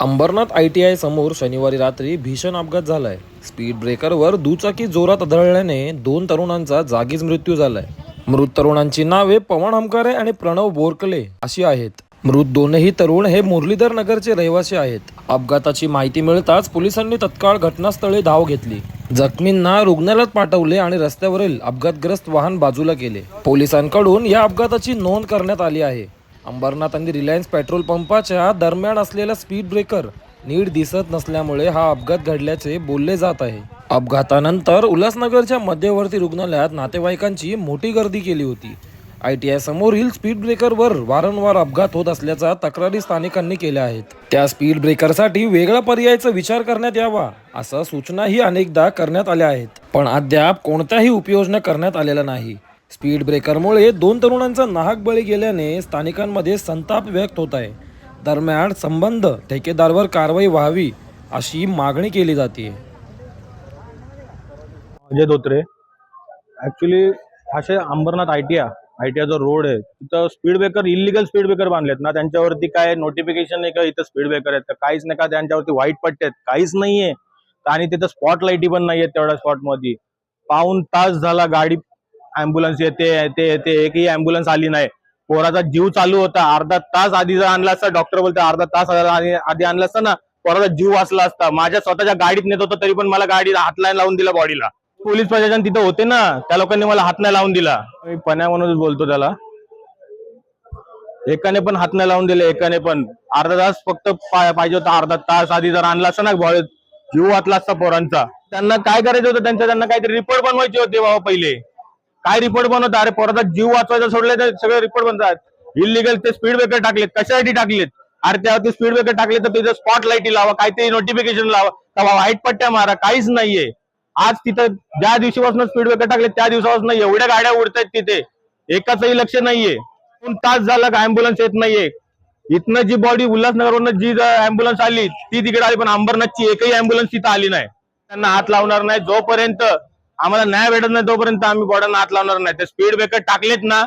Ambernath I T I समोर शनिवारी रात्री भीषण अपघात झालाय. स्पीड ब्रेकरवर दुचाकी जोरात आदळल्याने दोन तरुणांचा जागीच मृत्यू झालाय. मृत तरुणांची नावे पवन हमकारे आणि प्रणव बोरकले अशी आहेत. मृत दोनही तरुण हे मुरलीधर नगरचे रहिवासी आहेत. अपघाताची माहिती मिळताच पोलिसांनी तत्काळ घटनास्थळी धाव घेतली. जखमींना रुग्णालयात पाठवले आणि रस्त्यावरील अपघातग्रस्त वाहन बाजूला केले. पोलिसांकडून या अपघाताची नोंद करण्यात आली आहे. अंबरनाथ आणि रिलायन्स पेट्रोल पंपाच्या दरम्यान असलेला स्पीड ब्रेकर नीट दिसत नसल्यामुळे हा अपघात घडल्याचे बोलले जात आहे. अपघातानंतर उल्हासनगरच्या मध्यवर्ती रुग्णालयात नातेवाईकांची मोठी गर्दी केली होती. आय टी आय समोरील स्पीड ब्रेकरवर वारंवार अपघात होत असल्याचा तक्रारी स्थानिकांनी केल्या आहेत. त्या स्पीड ब्रेकरसाठी वेगळ्या पर्यायाचा विचार करण्यात यावा असं सूचनाही अनेकदा करण्यात आल्या आहेत. पण अद्याप कोणत्याही उपयोजना करण्यात आलेल्या नाही. स्पीड ब्रेकरमुळे दोन तरुणांचा नाहक बळी गेल्याने स्थानिकांमध्ये संताप व्यक्त होत आहे. दरम्यान संबंध ठेकेदारवर कारवाई व्हावी अशी मागणी केली जाते. अजय धोत्रे ऍक्च्युली असे Ambernath I T I T जो रोड आहे तिथं speed breaker illegal speed breaker बांधलेत ना. त्यांच्यावरती काय नोटिफिकेशन नाही का इथं स्पीड ब्रेकर आहेत? का काहीच नाही का त्यांच्यावरती व्हाईट पट्टे आहेत? काहीच नाहीये. आणि तिथं स्पॉट लाईटी पण नाहीये तेवढ्या स्पॉटमध्ये पाऊन तास झाला गाडी अँब्युलन्स येते येते येते एकही अँब्युलन्स आली नाही. पोराचा जीव चालू होता. अर्धा तास आधी जर आणला असता डॉक्टर बोलते अर्धा तास आधी आधी आणला असता ना पोराचा जीव वाचला असता. माझ्या स्वतःच्या गाडीत नेत होता तरी पण मला गाडी हात लावून दिला बॉडीला पोलीस प्रशासन तिथं होते ना त्या लोकांनी मला हात नाही लावून दिला. मी पण्या म्हणूनच बोलतो त्याला. एकाने पण हात नाही लावून दिले एकाने पण. अर्धा तास फक्त पाहिजे होता अर्धा तास आधी जर आणला असता ना बॉडी जीव वाचला असता पोरांचा. त्यांना काय करायचं होतं त्यांचा त्यांना काहीतरी रिपोर्ट बनवायचे होते बाबा पहिले. काय रिपोर्ट बनवतात अरे पोराचा जीव वाचवायचा सोडले तर सगळे रिपोर्ट बनतात. इलिगल ते स्पीड ब्रेकर टाकलेत. कशासाठी टाकलेत? अरे त्यावरती स्पीड ब्रेकर टाकले तर तिथं स्पॉट लाईटी लावा काहीतरी नोटिफिकेशन लावा. तेव्हा वाईट पट्ट्या मारा काहीच नाहीये. आज तिथं ज्या दिवशीपासून स्पीड ब्रेकर टाकले त्या दिवसापासून एवढ्या गाड्या उडतायत तिथे. एकाचंही लक्ष नाहीये. दोन तास झाला का अँब्युलन्स येत नाहीये. इथनं जी बॉडी उल्हासनगरवरून जी अँब्युलन्स आली ती तिकडे आली पण अंबरनाथची एकही अँब्युलन्स तिथं आली नाही. त्यांना हात लावणार नाही. जोपर्यंत आम्हाला न्याय भेटत नाही तोपर्यंत आम्ही बॉर्डांना हात लावणार नाही. ते स्पीड ब्रेकर टाकलेत ना